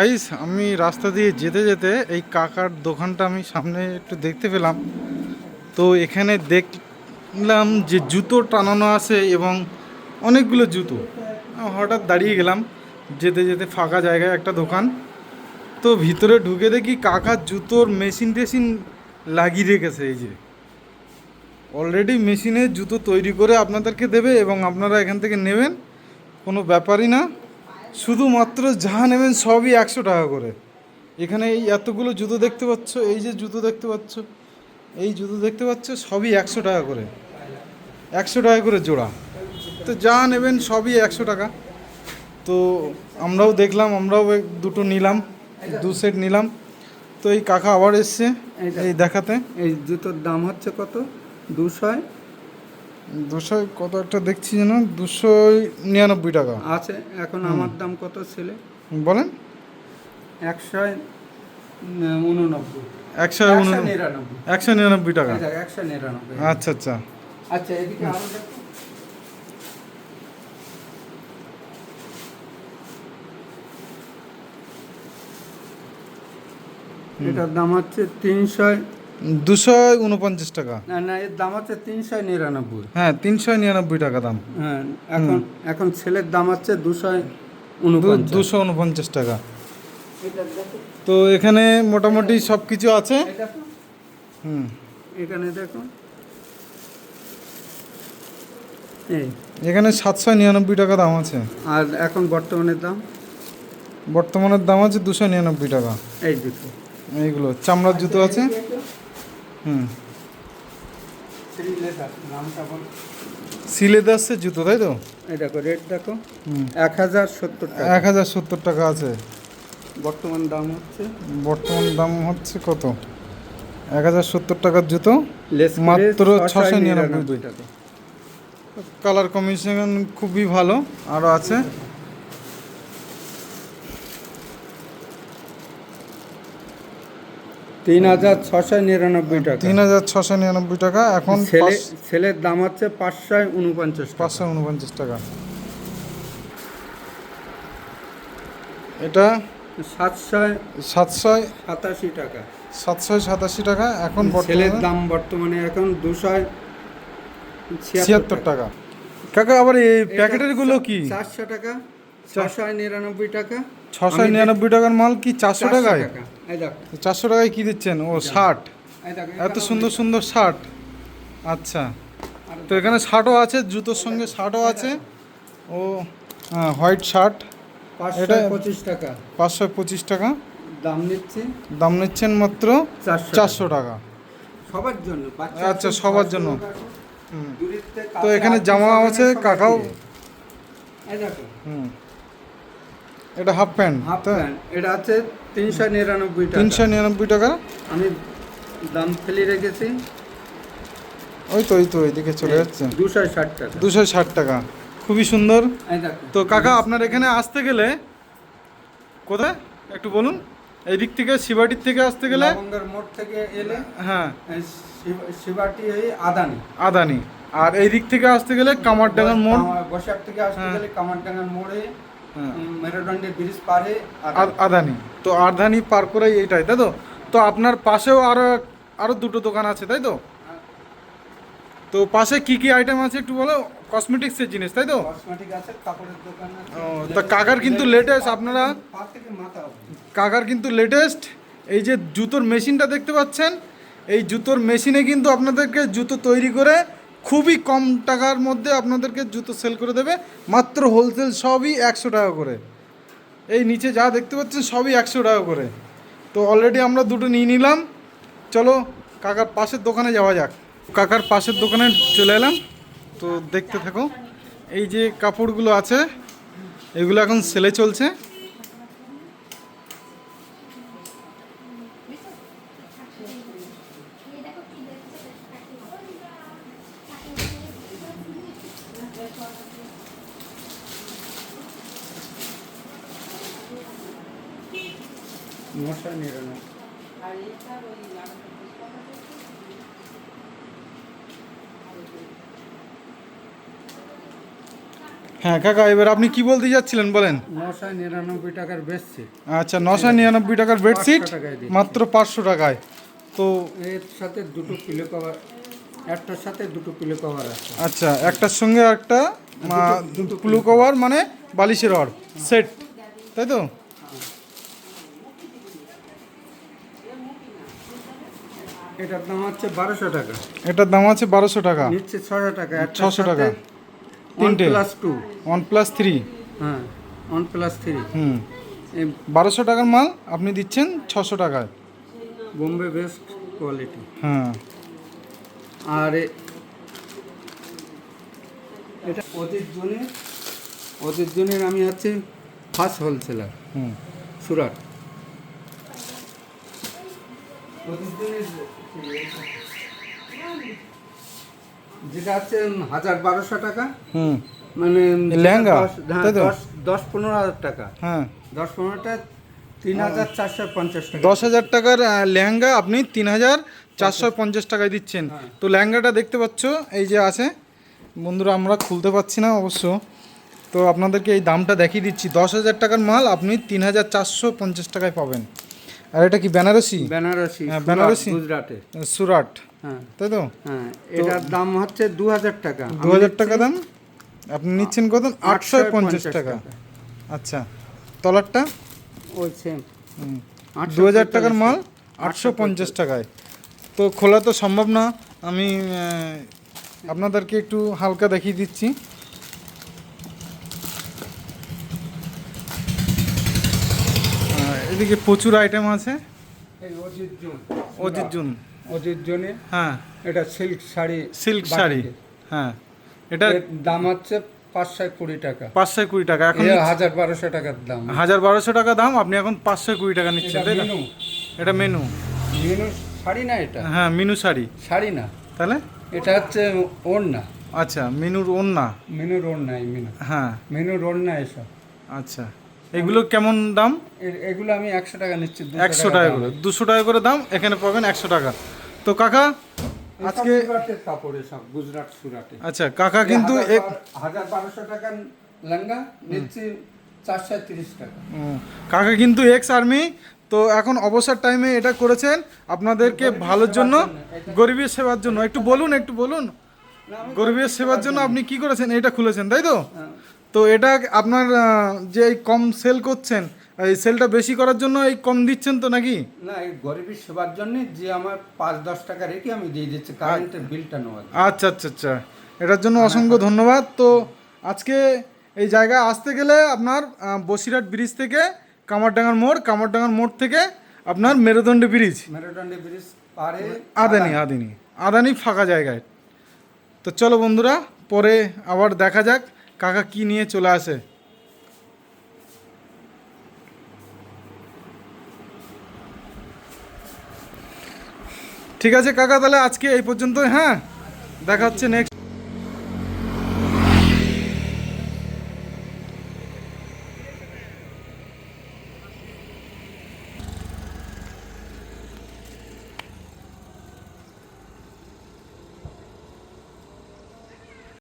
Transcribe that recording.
Guys আমি রাস্তা দিয়ে যেতে যেতে এই কাকার দোকানটা আমি সামনে একটু দেখতে পেলাম। তো এখানে দেখলাম যে জুতো টানানো আছে এবং অনেকগুলো জুতো। হঠাৎ দাঁড়িয়ে গেলাম, যেতে যেতে ফাঁকা জায়গায় একটা দোকান। তো ভিতরে ঢুকে দেখি কাকার জুতোর মেশিন টেশিন লাগিয়ে রেখেছে এই যে। অলরেডি মেশিনে জুতো তৈরি করে আপনাদেরকে দেবে এবং আপনারা এখান থেকে নেবেন, কোনো ব্যাপারই না। শুধুমাত্র যা নেবেন সবই একশো টাকা করে। এখানে এই এতগুলো জুতো দেখতে পাচ্ছ এই যে জুতো দেখতে পাচ্ছ এই জুতো দেখতে পাচ্ছ সবই একশো টাকা করে। একশো টাকা করে জোড়া। তো যা নেবেন সবই একশো টাকা। তো আমরাও দেখলাম আমরাও দুটো নিলাম দু সেট নিলাম। তো এই কাকা আবার এসছে এই দেখাতে। এই জুতোর দাম হচ্ছে কত? দুশো দুশো কত একটা দেখছি যেন? দুশো নিরানব্বই টাকা। আছে এখন আমার দাম কত ছেলে? বলেন। একশো উননব্বই। একশো নিরানব্বই। একশো নিরানব্বই টাকা। একশো নিরানব্বই। আচ্ছা আচ্ছা। আচ্ছা এদিকে আরও এটার দাম হচ্ছে তিনশো দুশো উনপঞ্চাশ টাকা। না না এর দাম হচ্ছে তিনশো নিরানব্বই। হ্যাঁ তিনশো নিরানব্বই টাকা দাম। হ্যাঁ এখন এখন ছেলের দাম হচ্ছে দুশো দুশো উনপঞ্চাশ টাকা। তো এখানে মোটামুটি সব কিছু আছে হুম। এখানে দেখো। এই। এখানে সাতশো নিরানব্বই টাকা দাম আছে। আর এখন বর্তমানে দাম? বর্তমানের দাম আছে দুশো নিরানব্বই টাকা। এই দুটো এইগুলো চামড়ার জুতো আছে? আসছে জুতো তাই তো? এই দেখো রেট দেখো। এক হাজার সত্তর টাকা। এক হাজার সত্তর টাকা আছে। বর্তমান দাম হচ্ছে? বর্তমান দাম হচ্ছে কত? এক হাজার সত্তর টাকার জুতো মাত্র 699 699 টাকা। কালার কম্বিনেশন খুবই ভালো আরও আছে। তিন হাজার ছশো নিরানব্বই টাকা। তিন হাজার ছশো নিরানব্বই টাকা এখন ছেলে ছেলের দাম হচ্ছে পাঁচশো উনপঞ্চাশ পাঁচশো উনপঞ্চাশ টাকা। এটা সাতশো সাতশো সাতাশি টাকা। সাতশো সাতাশি টাকা এখন ছেলের দাম বর্তমানে এখন দুশো ছিয়াত্তর টাকা। কাকা আবার এই প্যাকেটেরগুলো কি? চারশো টাকা। ছশো নিরানব্বই টাকা। ছশো নিরানব্বই টাকার মাল কি চারশো টাকায়? টাকা। চারশো টাকায় কি দিচ্ছেন? ও ষাট। এত সুন্দর সুন্দর শার্ট আচ্ছা। তো এখানে শার্টও আছে জুতোর সঙ্গে শার্টও আছে। ও হ্যাঁ হোয়াইট শার্ট এটা- পঁচিশ টাকা। পাঁচশো পঁচিশ টাকা। দাম নিচ্ছি? দাম নিচ্ছেন মাত্র চারশো টাকা। সবার জন্য আচ্ছা, সবার জন্য। হুম। তো এখানে জামা আছে কাকাও। হুম। এটা হাফ প্যান্ট হাফ প্যান্ট এটা আছে তিনশো নিরানব্বই টাকা। তিনশো নিরানব্বই টাকা? আমি দাম ফেলে রেখেছি। ওই তো ওই তো ওইদিকে চলে যাচ্ছে। দুশো ষাট টাকা। দুশো ষাট টাকা। খুবই সুন্দর। তো কাকা আপনার এখানে আসতে গেলে কোথায়? একটু বলুন। এই দিক থেকে শিবাটির থেকে আসতে গেলে? মোড় থেকে এলে হ্যাঁ। শিবাটি এই আদানি। আদানি। আর এই দিক থেকে আসতে গেলে কামারডাঙ্গার মোড়? বসাক থেকে আসতে হ্যাঁ। গেলে কামারডাঙ্গার মোড়ে মেরুদণ্ডের ব্রিজ পারে আদ- আদানি। তো আদানি পার করে এইটাই তাই তো? তো আপনার পাশেও আরও আরও দুটো দোকান আছে তাই তো? তো পাশে কি কি আইটেম আছে একটু বলো? কসমেটিক্সের জিনিস তাই তো? কসমেটিক আছে কাপড়ের দোকান আছে। ও, তা কাকার কিন্তু latest আপনারা। কাকার কিন্তু লেটেস্ট এই যে জুতোর মেশিনটা দেখতে পাচ্ছেন এই জুতোর মেশিনে কিন্তু আপনাদেরকে জুতো তৈরি করে খুবই কম টাকার মধ্যে আপনাদেরকে জুতো সেল করে দেবে। মাত্র হোলসেল সবই একশো টাকা করে। এই নিচে যা দেখতে পাচ্ছেন সবই একশো টাকা করে। তো অলরেডি আমরা দুটো নিয়ে নিলাম। চলো, কাকার পাশের দোকানে যাওয়া যাক। কাকার পাশের দোকানে চলে এলাম। তো দেখতে থাকো, এই যে কাপড়গুলো আছে, এগুলো এখন সেলে চলছে। মশা নিরানব্বই হ্যাঁ কাকা এবার আপনি কি বলতে যাচ্ছিলেন বলেন? নশো নিরানব্বই টাকার বেচছে আচ্ছা নশো নিরানব্বই টাকার বেডশিট 500 টাকায় দিচ্ছি। মাত্র পাঁচশো টাকায়। তো এর সাথে দুটো পিলো কভার একটার সাথে দুটো পিলো কভার আছে। আচ্ছা একটার সঙ্গে একটা প্লু কভার মানে বালিশের রড সেট তাই তো? এটার দাম হচ্ছে বারোশো টাকা। এটার দাম আছে বারোশো টাকা। নিচ্ছে ছশো টাকা। 600 টাকা। তিনটে। Plus two one plus three হ্যাঁ ওয়ান প্লাস থ্রি হুম বারোশো টাকার মাল আপনি দিচ্ছেন ছশো টাকায়। বোম্বে বেস্ট কোয়ালিটি হ্যাঁ। আর এটা অজিত জনের অজিত জনের আমি হচ্ছে ফার্স্ট হোলসেলার হুম। সুরাট। অজিত জনের যেটা হচ্ছে হাজার বারোশো টাকা। হুম। মানে লেহেঙ্গা, দশ- হ্যাঁ? দশ দশ পনেরো হাজার টাকা। হ্যাঁ। দশ পনেরোটা তিন হাজার চারশো পঞ্চাশ টাকা। দশ হাজার টাকার লেহেঙ্গা আপনি তিন হাজার চারশো পঞ্চাশ। টাকায় দিচ্ছেন। হ্যাঁ। তো লেহেঙ্গাটা দেখতে পাচ্ছ এই যে আছে। বন্ধুরা আমরা খুলতে পাচ্ছি না অবশ্য। তো আপনাদেরকে এই দামটা দেখিয়ে দিচ্ছি। দশ হাজার টাকার মাল আপনি তিন হাজার চারশো পঞ্চাশ টাকায় পাবেন। আর এটা কি বেনারসি? বেনারসি হ্যাঁ, বেনারসি। গুজরাটে। সুরাট। হ্যাঁ। তাই তো? হ্যাঁ এটার দাম হচ্ছে দু হাজার টাকা। দু হাজার টাকা দাম? আপনি নিচ্ছেন কত? আটশো পঞ্চাশ 850 টাকা। আচ্ছা তলারটা? ওই সেম দু হাজার টাকার মাল? আটশো পঞ্চাশ টাকায়। তো খোলা তো সম্ভব না। আমি আপনাদেরকে একটু হালকা দেখিয়ে দিচ্ছি। এদিকে প্রচুর আইটেম আছে। এই অজিত জুন। অজিত জুন। অজিত জুনে হ্যাঁ। এটা সিল্ক শাড়ি সিল্ক। শাড়ি হ্যাঁ। এটা দাম হচ্ছে পাঁচশো কুড়ি টাকা। পাঁচশো কুড়ি টাকা। এখন হাজার বারোশো টাকার দাম। হাজার বারোশো টাকা দাম আপনি এখন পাঁচশো কুড়ি টাকা নিচ্ছেন তাই না? মেনু। এটা মেনু। মেনু শাড়ি না এটা? হ্যাঁ মিনু শাড়ি। শাড়ি না। তাহলে? এটা হচ্ছে ওড়না। আচ্ছা মিনুর ওন্না মেনুর ওড়না এই মেনু। হ্যাঁ। মেনুর ওড়না এসব। আচ্ছা। এগুলো কেমন দাম? এগুলো আমি একশো টাকা নিচ্ছি একশো টাকা করে দুশো টাকা করে দাম এখানে পাবেন একশো টাকা। তো কাকা আজকে কাপড় এসব গুজরাট সুরাটে। আচ্ছা কাকা কিন্তু এক হাজার বারোশো টাকার লেহেঙ্গা নিচ্ছি চারশো তিরিশ টাকা। কাকা কিন্তু এক্স আর্মি তো এখন অবসর টাইমে এটা করেছেন আপনাদেরকে ভালোর জন্য গরিবের সেবার জন্য একটু বলুন একটু বলুন। গরিবের সেবার জন্য। আপনি কি করেছেন? এটা খুলেছেন তাই তো? হ্যাঁ। তো এটা আপনার যে এই কম সেল করছেন এই সেলটা বেশি করার জন্য এই কম দিচ্ছেন তো নাকি? না এই গরিবের সেবার জন্য যে আমার পাঁচ দশ টাকা রেখে আমি দিয়ে দিচ্ছি কারেন্টের বিলটা নেওয়া আচ্ছা আচ্ছা আচ্ছা। এটার জন্য অসংখ্য ধন্যবাদ। তো আজকে এই জায়গায় আসতে গেলে আপনার বসিরহাট ব্রিজ থেকে কামারডাঙ্গার মোড় কামারডাঙ্গার মোড় থেকে আপনার মেরুদণ্ডী ব্রিজ মেরুদণ্ডে ব্রিজ পারে আদানি। আদানি। আদানি ফাঁকা জায়গায়। তো চলো বন্ধুরা পরে আবার দেখা যাক। কাকা কি নিয়ে চলে আসে? ঠিক আছে কাকা, তাহলে আজকে এই পর্যন্ত হ্যাঁ? দেখা হচ্ছে নেক্সট